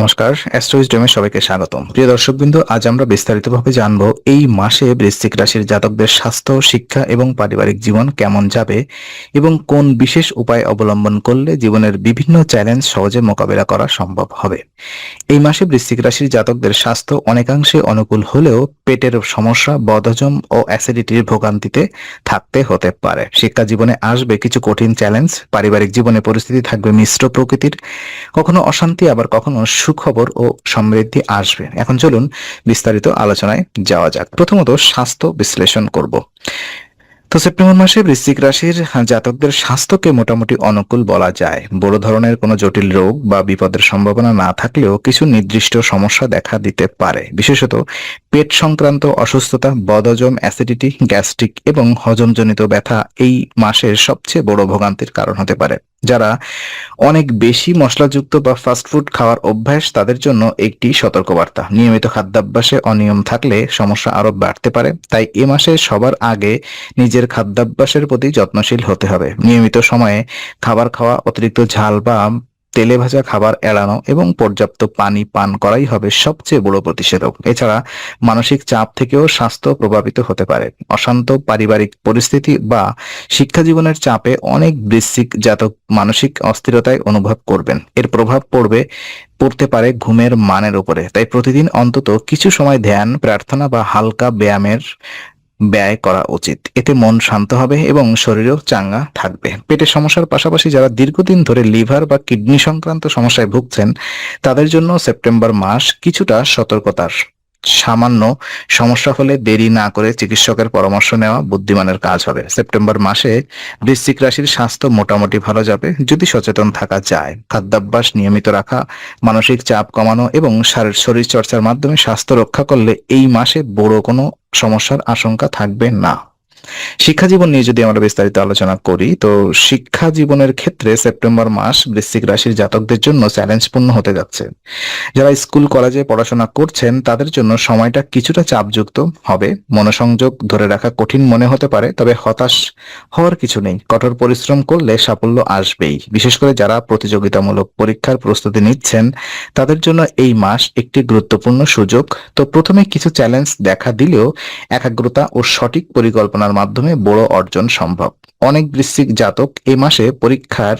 নমস্কার অ্যাস্ট্রোইজডমে সবাইকে স্বাগতম। প্রিয় দর্শকবৃন্দ, আজ আমরা বিস্তারিতভাবে জানব এই মাসে বৃশ্চিক রাশির জাতকদের স্বাস্থ্য, শিক্ষা এবং পারিবারিক জীবন কেমন যাবে এবং কোন বিশেষ উপায় অবলম্বন করলে জীবনের বিভিন্ন চ্যালেঞ্জ সহজে মোকাবেলা করা সম্ভব হবে। এই মাসে বৃশ্চিক রাশির জাতকদের স্বাস্থ্য অনেকাংশে অনুকূল হলেও পেটের সমস্যা, বদহজম ও অ্যাসিডিটির ভোগান্তিতে থাকতে হতে পারে। শিক্ষা জীবনে আসবে কিছু কঠিন চ্যালেঞ্জ, পারিবারিক জীবনে পরিস্থিতি থাকবে মিশ্র প্রকৃতির, কখনো অশান্তি, আবার কখনো সুখবর ও সমৃদ্ধি আসবে। এখন চলুন বিস্তারিত আলোচনায় যাওয়া যাক। প্রথমত স্বাস্থ্য বিশ্লেষণ করব। তো সেপ্টেম্বর মাসে বৃশ্চিক রাশির জাতকদের স্বাস্থ্যকে মোটামুটি অনুকূল বলা যায়। বড় ধরনের কোনো জটিল রোগ বা বিপদের সম্ভাবনা না থাকলেও কিছু নির্দিষ্ট সমস্যা দেখা দিতে পারে। বিশেষত পেট সংক্রান্ত অসুস্থতা বদহজম অ্যাসিডিটি, গ্যাস্ট্রিক এবং হজমজনিত ব্যথা এই মাসের সবচেয়ে বড় ভোগান্তির কারণ হতে পারে। যারা অনেক বেশি মশলাযুক্ত বা ফাস্টফুড খাওয়ার অভ্যাস, তাদের জন্য একটি সতর্কবার্তা। নিয়মিত খাদ্যাভ্যাসে অনিয়ম থাকলে সমস্যা আরও বাড়তে পারে। তাই এ মাসে সবার আগে নিজের খাদ্যাভ্যাসের প্রতি যত্নশীল হতে হবে। নিয়মিত সময়ে খাবার খাওয়া, অতিরিক্ত ঝাল বা তেলে ভাজা খাবার এড়ানো এবং পর্যাপ্ত পানি পান করাই হবে সবচেয়ে বড় প্রতিষেধক। এছাড়া মানসিক চাপ থেকেও স্বাস্থ্য প্রভাবিত হতে পারে। অশান্ত পারিবারিক পরিস্থিতি বা শিক্ষা জীবনের চাপে অনেক বৃশ্চিক জাতক মানসিক অস্থিরতায় অনুভব করবেন। এর প্রভাব পড়বে, পড়তে পারে ঘুমের মানের উপরে। তাই প্রতিদিন অন্তত কিছু সময় ধ্যান, প্রার্থনা বা হালকা ব্যায়ামের ব্যয় করা উচিত। এতে মন শান্ত হবে এবং শরীরও চাঙ্গা থাকবে। পেটের সমস্যার পাশাপাশি যারা দীর্ঘদিন ধরে লিভার বা কিডনি সংক্রান্ত সমস্যায় ভুগছেন, তাদের জন্য সেপ্টেম্বর মাস কিছুটা সতর্কতার সামান্য সমস্যা হলে দেরি না করে চিকিৎসকের পরামর্শ নেওয়া বুদ্ধিমানের কাজ হবে। সেপ্টেম্বর মাসে বৃশ্চিক রাশির স্বাস্থ্য মোটামুটি ভালো যাবে, যদি সচেতন থাকা যায়। খাদ্যাভ্যাস নিয়মিত রাখা, মানসিক চাপ কমানো এবং শরীর চর্চার মাধ্যমে স্বাস্থ্য রক্ষা করলে এই মাসে বড় কোনো সমস্যার আশঙ্কা থাকবে না। শিক্ষা জীবন নিয়ে যদি আমরা বিস্তারিত আলোচনা করি, তো শিক্ষা জীবনের ক্ষেত্রে সেপ্টেম্বর মাস বৃশ্চিক রাশির জাতকদের জন্য চ্যালেঞ্জপূর্ণ হতে যাচ্ছে। যারা স্কুল, কলেজে পড়াশোনা করছেন, তাদের জন্য সময়টা কিছুটা চাপযুক্ত হবে। মনোসংযোগ ধরে রাখা কঠিন মনে হতে পারে, তবে হতাশ হওয়ার কিছু নেই। কঠোর পরিশ্রম করলে সাফল্য আসবেই। বিশেষ করে যারা প্রতিযোগিতামূলক পরীক্ষার প্রস্তুতি নিচ্ছেন, তাদের জন্য এই মাস একটি গুরুত্বপূর্ণ সুযোগ। তো প্রথমে কিছু চ্যালেঞ্জ দেখা দিলেও একাগ্রতা ও সঠিক পরিকল্পনার মাধ্যমে বড় অর্জন সম্ভব। অনেক বৃশ্চিক জাতক এ মাসে পরীক্ষার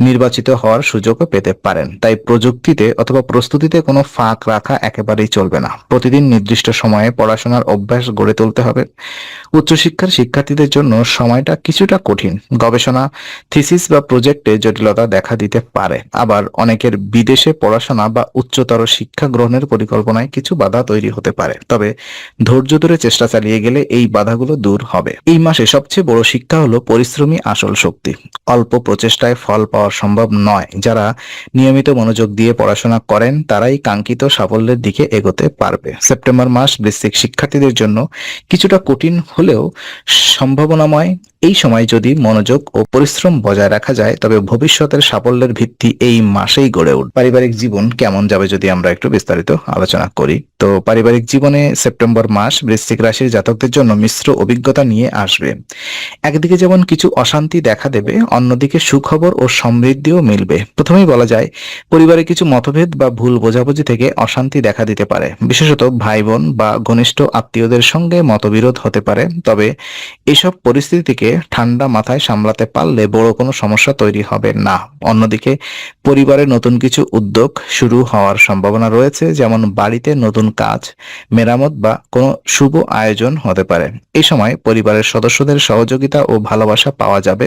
নির্বাচিত হওয়ার সুযোগও পেতে পারেন। তাই প্রযুক্তিতে অথবা প্রস্তুতিতে কোনো ফাঁক রাখা একেবারেই চলবে না। প্রতিদিন নির্দিষ্ট সময়ে পড়াশোনার অভ্যাস গড়ে তুলতে হবে। উচ্চশিক্ষার শিক্ষার্থীদের জন্য সময়টা কিছুটা কঠিন। গবেষণা, থিসিস বা প্রজেক্টে জটিলতা দেখা দিতে পারে। আবার অনেকের বিদেশে পড়াশোনা বা উচ্চতর শিক্ষা গ্রহণের পরিকল্পনায় কিছু বাধা তৈরি হতে পারে। তবে ধৈর্য ধরে চেষ্টা চালিয়ে গেলে এই বাধাগুলো দূর হবে। এই মাসে সবচেয়ে বড় শিক্ষা হলো পরিশ্রমী আসল শক্তি। অল্প প্রচেষ্টায় ফল পাওয়া সম্ভব নয়। যারা নিয়মিত মনোযোগ দিয়ে পড়াশোনা করেন, তারাই কাঙ্ক্ষিত সাফল্যের দিকে এগোতে পারবে। সেপ্টেম্বর মাস বৃশ্চিক শিক্ষার্থীদের জন্য কিছুটা কঠিন হলেও সম্ভাবনাময়। এই সময় যদি মনোযোগ ও পরিশ্রম বজায় রাখা যায়, তবে ভবিষ্যতের সাফল্যের ভিত্তি এই মাসেই গড়ে উঠ পারিবারিক জীবন কেমন যাবে যদি আমরা একটু বিস্তারিত আলোচনা করি? তো পারিবারিক জীবনে সেপ্টেম্বর মাস বৃশ্চিক রাশির জাতকদের জন্য মিশ্র অভিজ্ঞতা নিয়ে আসবে। একদিকে যেমন কিছু অশান্তি দেখা দেবে, অন্যদিকে সুখবর ও সমৃদ্ধিও মিলবে। প্রথমেই বলা যায়, পরিবারে কিছু মতভেদ বা ভুল বোঝাবুঝি থেকে অশান্তি দেখা দিতে পারে। বিশেষত ভাই বোন বা ঘনিষ্ঠ আত্মীয়দের সঙ্গে মতবিরোধ হতে পারে। তবে এসব পরিস্থিতিকে ঠান্ডা মাথায় সামলাতে পারলে বড় কোনো সমস্যা তৈরি হবে না। অন্যদিকে পরিবারে নতুন কিছু উদ্যোগ শুরু হওয়ার সম্ভাবনা রয়েছে, যেমন বাড়িতে নতুন কাজ, মেরামত বা কোনো শুভ আয়োজন হতে পারে। এই সময় পরিবারের সদস্যদের সহযোগিতা ও ভালোবাসা পাওয়া যাবে,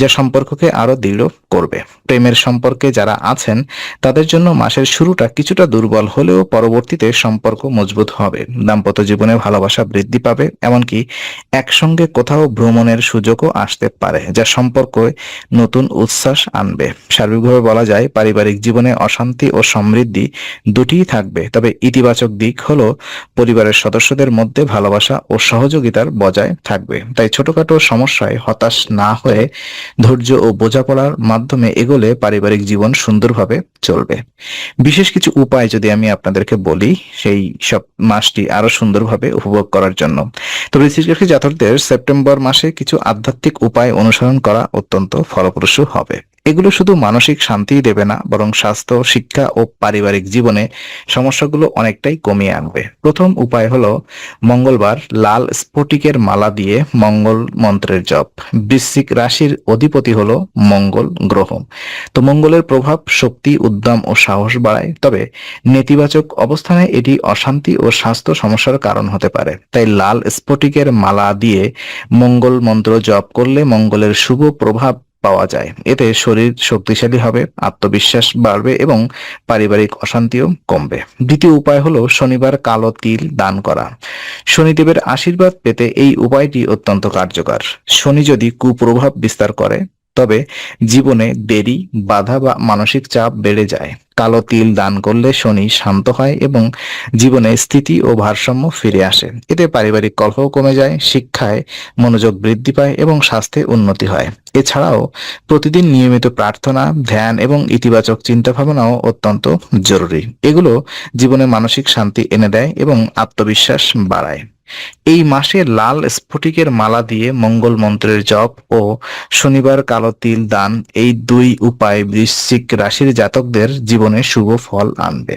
যা সম্পর্ককে আরও দৃঢ় করবে। প্রেমের সম্পর্কে যারা আছেন, তাদের জন্য মাসের শুরুটা কিছুটা দুর্বল হলেও পরবর্তীতে সম্পর্ক মজবুত হবে। দাম্পত্য জীবনে ভালোবাসা বৃদ্ধি পাবে, এমনকি একসঙ্গে কোথাও ভ্রমণের সুযোগও আসতে পারে, যা সম্পর্কে নতুন উচ্ছ্বাস আনবে। সার্বিকভাবে বলা যায়, পারিবারিক জীবনে অশান্তি ও সমৃদ্ধি দুটিই থাকবে, তবে ইতিবাচক দিক হলো পরিবারের সদস্যদের মধ্যে ভালোবাসা ও সহযোগিতার বজায় থাকবে। তাই ছোটখাটো সমস্যায় হতাশ না হয়ে ধৈর্য ও বোঝাপড়ার মাধ্যমে এগোলে পারিবারিক জীবন সুন্দরভাবে চলবে। বিশেষ কিছু উপায় যদি আমি আপনাদেরকে বলি, সেই সব মাসটি আরও সুন্দরভাবে উপভোগ করার জন্য। তো বৃশ্চিক জাতকদের সেপ্টেম্বর মাসে কিছু আধ্যাত্মিক উপায় অনুসরণ করা অত্যন্ত ফলপ্রসূ হবে। এগুলো শুধু মানসিক শান্তিই দেবে না, বরং স্বাস্থ্য, শিক্ষা ও পারিবারিক জীবনে সমস্যাগুলো অনেকটাই কমিয়ে আনবে। প্রথম উপায় হলো মঙ্গলবার লাল স্ফটিকের মালা দিয়ে মঙ্গল মন্ত্রের জপ। বৃশ্চিক রাশির অধিপতি হলো মঙ্গল গ্রহ। তো মঙ্গলের প্রভাব শক্তি, উদ্যম ও সাহস বাড়ায়, তবে নেতিবাচক অবস্থানে এটি অশান্তি ও স্বাস্থ্য সমস্যার কারণ হতে পারে। তাই লাল স্ফটিকের মালা দিয়ে মঙ্গল মন্ত্র জপ করলে মঙ্গলের শুভ প্রভাব পাওয়া যায়। এতে শরীর শক্তিশালী হবে, আত্মবিশ্বাস বাড়বে এবং পারিবারিক অশান্তিও কমবে। দ্বিতীয় উপায় হলো শনিবার কালো তিল দান করা। শনিদেবের আশীর্বাদ পেতে এই উপায়টি অত্যন্ত কার্যকর। শনি যদি কুপ্রভাব বিস্তার করে তবে জীবনে দেরি, বাধা বা মানসিক চাপ বেড়ে যায়। কালো তিল দান করলে শনি শান্ত হয় এবং জীবনে স্থিতি ও ভারসাম্য ফিরে আসে। এতে পারিবারিক কলহ কমে যায়, শিক্ষায় মনোযোগ বৃদ্ধি পায় এবং স্বাস্থ্যে উন্নতি হয়। এছাড়াও প্রতিদিন নিয়মিত প্রার্থনা, ধ্যান এবং ইতিবাচক চিন্তা ভাবনাও অত্যন্ত জরুরি। এগুলো জীবনে মানসিক শান্তি এনে দেয় এবং আত্মবিশ্বাস বাড়ায়। এই মাসে লাল স্ফটিকের মালা দিয়ে মঙ্গল মন্ত্রের জপ ও শনিবার কালো তিল দান, এই দুই উপায় বৃশ্চিক রাশির জাতকদের জীবনে শুভ ফল আনবে।